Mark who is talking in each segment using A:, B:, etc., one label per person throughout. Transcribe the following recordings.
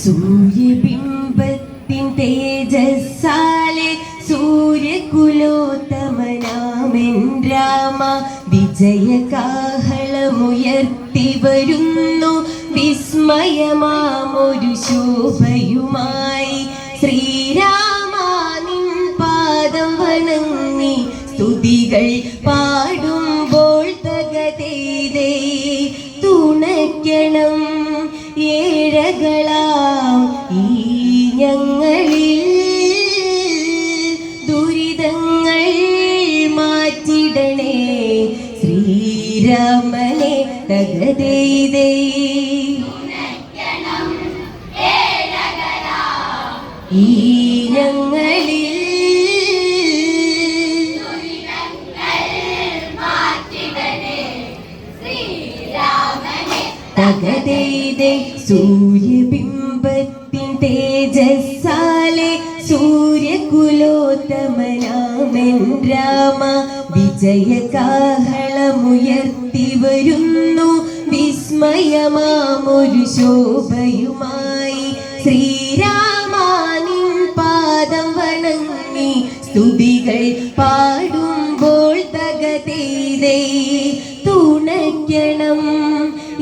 A: സൂര്യബിംബത്തിൻ തേജസ്സാലെ സൂര്യകുലോത്തമനാമൻ രാമ വിജയകാഹളമുയർത്തി വരുന്നു വിസ്മയമാമൊരു ശോഭയുമായി. ശ്രീരാമ പാദം വണങ്ങി സ്തുതികൾ ഏഴകളാം ഈ ഞങ്ങളിൽ ദുരിതങ്ങൾ മാറ്റിടണേ. ശ്രീരാമനെ തകതേതേ തകതേതെ സൂര്യബിംബത്തിൻ തേജസ്സാലെ സൂര്യകുലോത്തമനാമൻ രാമ വിജയകാഹളമുയർത്തി വരുന്നു വിസ്മയമാമൊരു ശോഭയുമായി. ശ്രീരാമാനിൻ പാദം വണങ്ങി സ്തുതികൾ പാടുമ്പോൾ തകതീതേ തുണയ്ക്കണം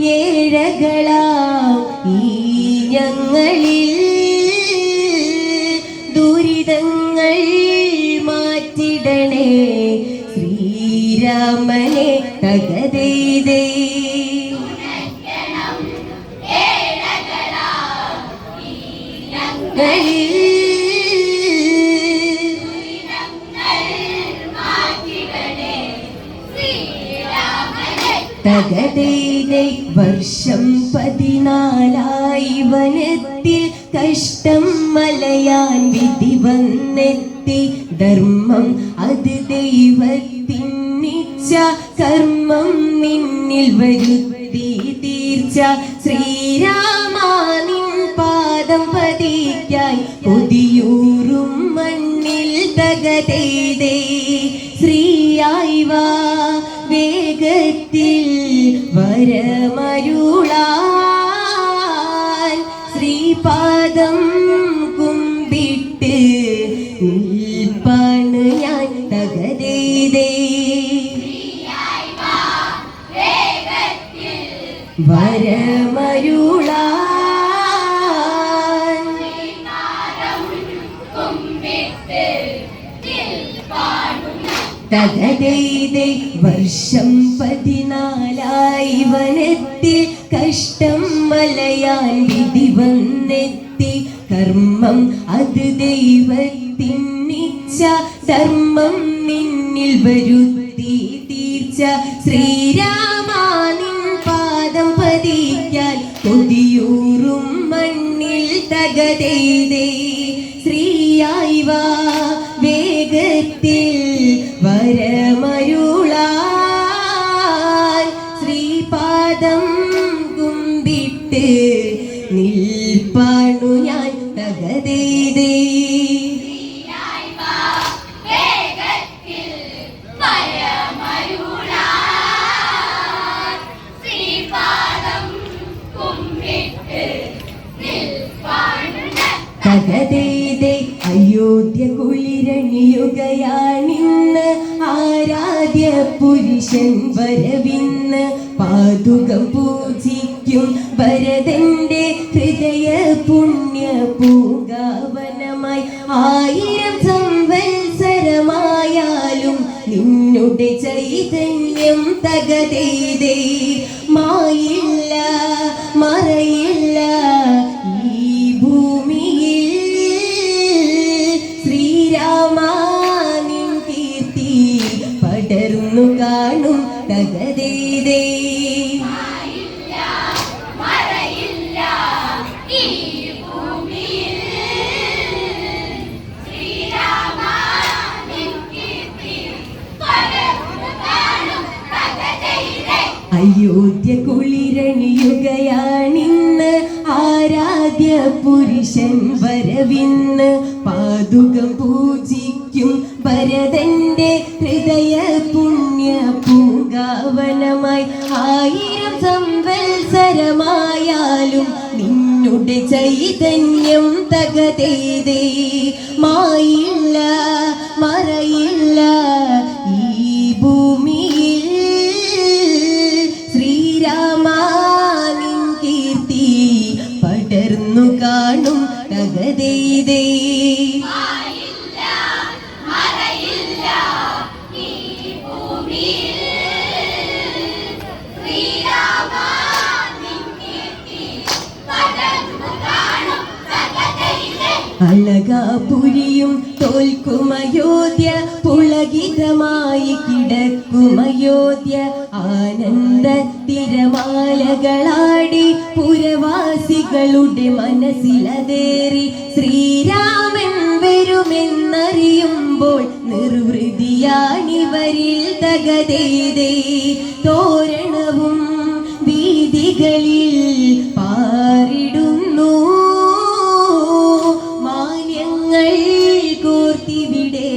A: ഏഴകളാം ഞങ്ങളിൽ ദുരിതങ്ങൾ മാറ്റിടണേ. ശ്രീരാമനെ തകതീതേ തകതേതെ വർഷം പതിനാലായി വനത്തിൽ കഷ്ടം മലയാൻ വിധി വന്നെത്തി. ധർമ്മം അത് ദൈവത്തിന്നിച്ച കർമ്മം നിന്നിൽ വരുത്തി തീർച്ച. ശ്രീരാമ നിൻ പാദം പതിക്കായി കൊതിയൂറും മണ്ണിൽ തകതേതേ. ശ്രീയായി വാ വേഗത്തിൽ വരമരുളാൽ ശ്രീപാദം കുമ്പിട്ട് നിൽപ്പാണ് ഞാൻ തകരീതേ. വരമരുളാൻ തകതേതെ വർഷം പതിനാലായി വനത്തിൽ കഷ്ടം മലയാൻ വിധി വന്നെത്തി. കർമ്മം അത് ദൈവത്തിന്നിച്ച ധർമ്മം നിന്നിൽ വരുത്തി തീർച്ച. ശ്രീരാമ നിൻ പാദം പതിക്കാൻ കൊതിയൂറും മണ്ണിൽ തകതേതേ. ശ്രീയായി വാ വേഗത്തിൽ കുളിരണിയുകയാണിന്ന് ആരാധ്യ പുരുഷൻ വരവിന്ന് പാതുകം പൂജിക്കും ആരാധ്യ പുരുഷൻ വരവിന്ന് പാതുകം പൂജിക്കും ഭരതന്റെ ഹൃദയ പുണ്യ പൂങ്കാവനമായി. ആയിരം സംവത്സരമായാലും നിന്നുടെ ചൈതന്യം തകതേതേ. മായില്ല മറയില്ല തകതേതേ അളകാപുരിയും തോൽക്കുമയോധ്യ പുളകിതമായി കിടക്കുമയോധ്യ ആനന്ദ തിരമാലകളാടി പുരവാസികളുടെ മനസ്സിലതേറി ശ്രീരാമൻ വരുമെന്നറിയുമ്പോൾ നിർവൃതിയാണിവരിൽ തകതേതേ. തോരണവും വീതികളിൽ പാറിടുന്നു. മാന്യങ്ങൾ കോർത്തിവിടെ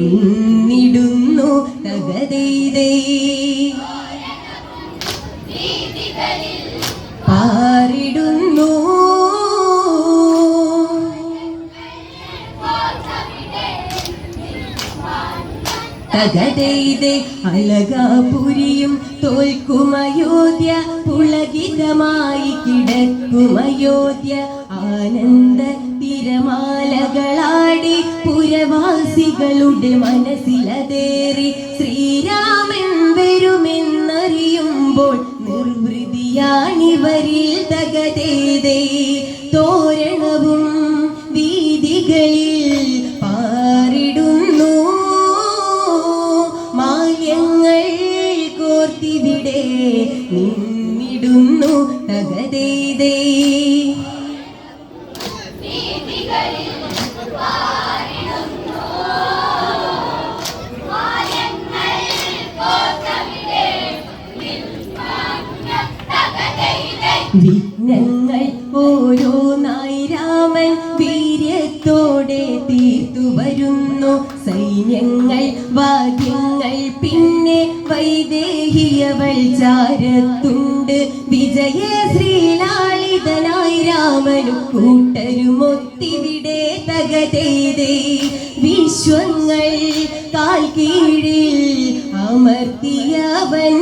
A: നിന്നിടുന്നു തകതേതേ. പാറിടുന്നു അലകാപുരിയും തോൽക്കുമയോധ്യ പുളകിതമായി കിടക്കുമയോധ്യ ആനന്ദ തിരമാലകളാടി പുരവാസികളുടെ മനസ്സിലതേറി ശ്രീരാമൻ വരുമെന്നറിയുമ്പോൾ നിർവൃതിയാണിവരിൽ തകതേതേ വിഘ്നങ്ങൾ ഓരോന്നായി രാമൻ വീര്യത്തോടെ തീർത്തു വരുന്നു. സൈന്യങ്ങൾ വാദ്യങ്ങൾ പിന്നെ വൈദേഹിയവൾ ചാരത്തുണ്ട്. വിജയ ശ്രീലാളിതനായി രാമനും കൂട്ടരുമൊത്തിവിടെ തകതേതേ. വിശ്വങ്ങൾ കാൽ കീഴിൽ അമർത്തിയവൻ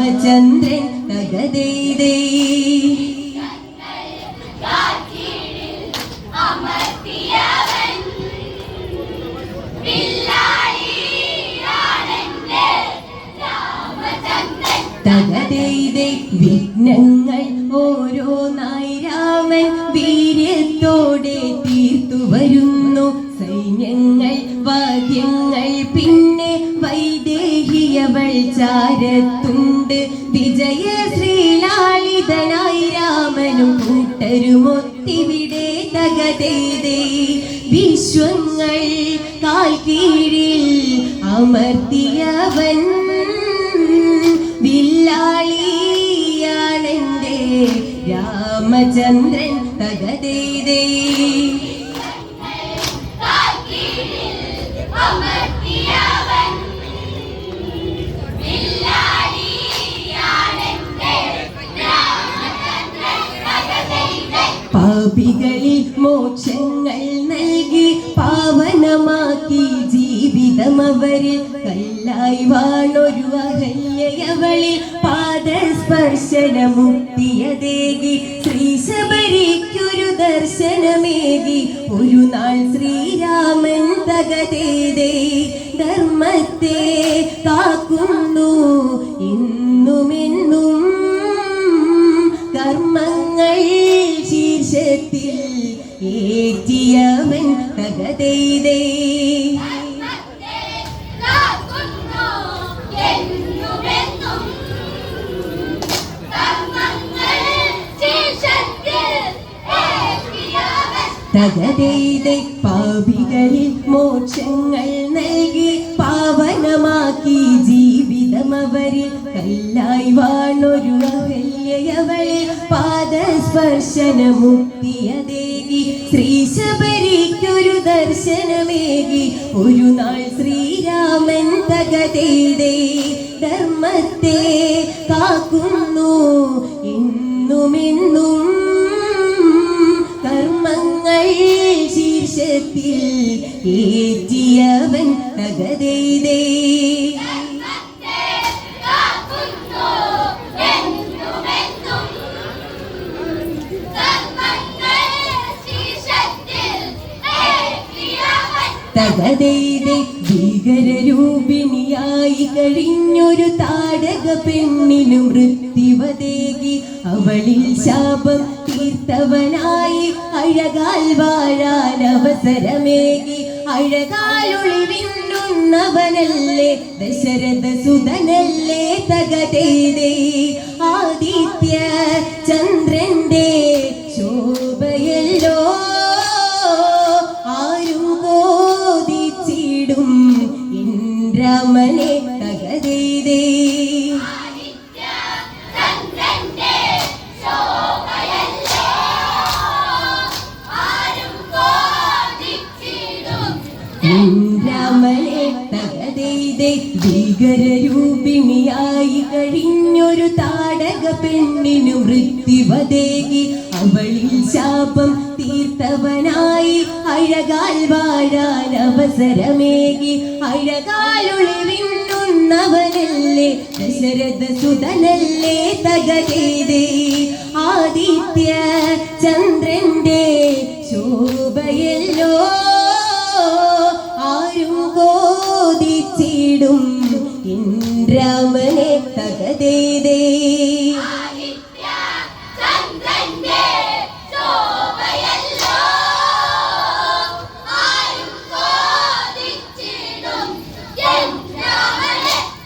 A: രാമചന്ദ്രൻ തകതേതേ തകതേതേ വിഘ്നങ്ങൾ ഓരോന്നായി രാമൻ വീര്യത്തോടെ തീർത്തു വരുന്നു. സൈന്യങ്ങൾ വാദ്യങ്ങൾ പിന്നെ വൈദേഹിയവൾ ചാരത്തുണ്ട് രാമചന്ദ്രൻ തകതേതേ പാപികളിൽ മോക്ഷങ്ങൾ നൽകി പാവനമാക്കി ജീവിതം അവരിൽ. കല്ലായി വാണൊരു അഹല്യവളിൽ ശ്രീ ശ്രീശബരിക്കൊരു ദർശനമേകി. ഒരു നാൾ ശ്രീരാമൻ തകതേതേ ധർമ്മത്തെ കാക്കുന്നു. ഇന്നുമെന്നും കർമ്മങ്ങൾ ശീർഷത്തിൽ ഏറ്റിയവൻ തകതേതേ. തകതേതെ പാപികളിൽ മോക്ഷങ്ങൾ നൽകി പാവനമാക്കി ജീവിതമവരിൽ കല്ലായി വാണൊരു അഹല്യവളിൽ പാദസ്പർശന മുക്തിയതേകി ശ്രീശബരിക്കൊരു ദർശനമേകി. ഒരു നാൾ ശ്രീരാമൻ തകതേതേ ധർമ്മത്തെ കാക്കുന്നു. എന്നുമെന്നും ശീർഷത്തിൽ ഏറ്റിയവൻ തകതേതെ ഭീകരരൂപിണിയായി കഴിഞ്ഞൊരു താടക പെണ്ണിനു മൃത്യുവതേകി അവളിൽ ശാപം തീർത്തവനായി അഴകാൽ വാഴാൻ അവസരമേകി. അഴകാലൊളിവിന്നുന്നവനല്ലേ ദശരഥ സുതനല്ലേ തകതേതേ ആദിത്യ ചന്ദ്രന്റെ ശോഭയല്ലോ ആരും കോതിച്ചിടും ഇന്ദ്രമനെ. വാഴാൻ അഴകാലുളി വിണ്ണുന്നവനല്ലേ ദശരഥ സുതനല്ലേ തകതേതേ ആദിത്യ ചന്ദ്രന്റെ ശോഭയല്ലോ.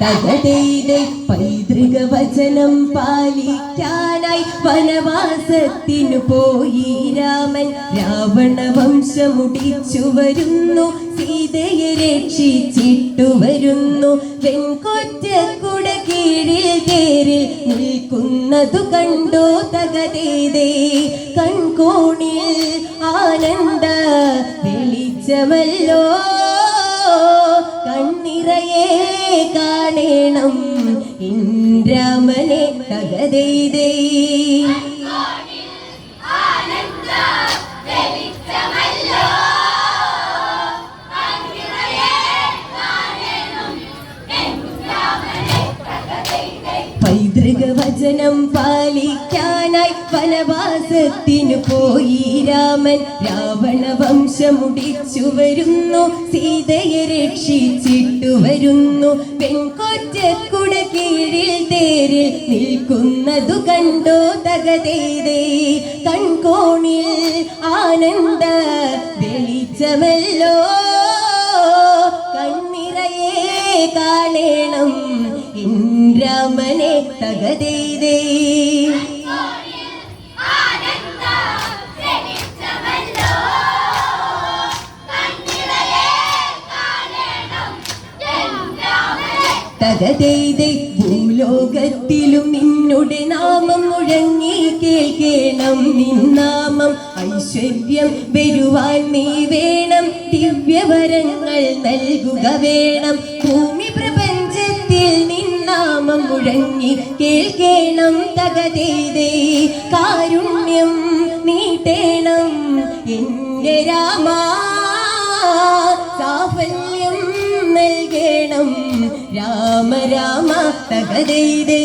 A: തകതേതെ പൈതൃക വചനം പാലിക്കാനായി വനവാസത്തിനു പോയി രാമൻ. രാവണ വംശമുടിച്ചു വരുന്നു സീതയെ രക്ഷിച്ചിട്ടു വരുന്നു. വെൺകൊറ്റക്കുട കീഴിൽ തേരിൽ നിൽക്കുന്നതു കണ്ടോ തകതേതേ. കൺകോണിൽ ആനന്ദ വെളിച്ചമല്ലോ കണ്ണിറയെ കാണേണം. ഇന്ദ്രമനെ തകതേതേ പൈതൃക വചനം പാലിക്കാനായി വനവാസത്തിനു പോയി രാമൻ രാവണ വംശമുടിച്ചു വരുന്നു സീതയെ രക്ഷിച്ചിട്ടു വരുന്നു. പെൺകൊറ്റക്കുട കീഴിൽ തേരിൽ നിൽക്കുന്നതു കണ്ടോ തകതേതേ. കൺകോണിൽ ആനന്ദ വെളിച്ചമല്ലോ. കണ്ണിറയെ കാണേണം ഇന്ദ്രമനെ തകതേതേ. തകതേതെ ഭൂലോകത്തിലും നിന്നുടെ നാമം മുഴങ്ങി കേൾക്കണം നിന്നാമം ഐശ്വര്യം വരുവാൻ നീ വേണം. ദിവ്യവരങ്ങൾ നൽകുക വേണം. ഭൂമി പ്രപഞ്ചത്തിൽ നിന്നാമം മുഴങ്ങി കേൾക്കണം. തകതേതേ കാരുണ്യം നീട്ടേണം. എന്റെ രാമാ സാഫല്യം നൽകണം രാമ രാമ തകതൈതേ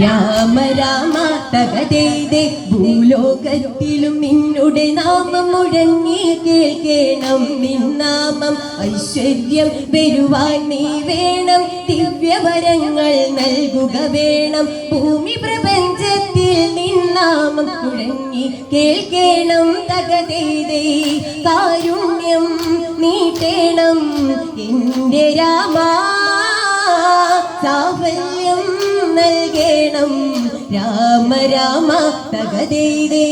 A: രാമ രാമ തകതൈതേ ഭൂലോകത്തിലും നിന്നുടെ നാമം മുഴങ്ങി കേൾക്കണം നിന്നാമം ഐശ്വര്യം വരുവാൻ നീ വേണം ദിവ്യവരങ്ങൾ നൽകുക വേണം. ഭൂമി പ്രപഞ്ചത്തിൽ നിന്നാമം മുഴങ്ങി കേൾക്കണം തകതേതേ കാരുണ്യം നീട്ടേണം. എന്റെ രാമാ സാഫല്യം നൽകണം. രാമ രാമ തകതേതേ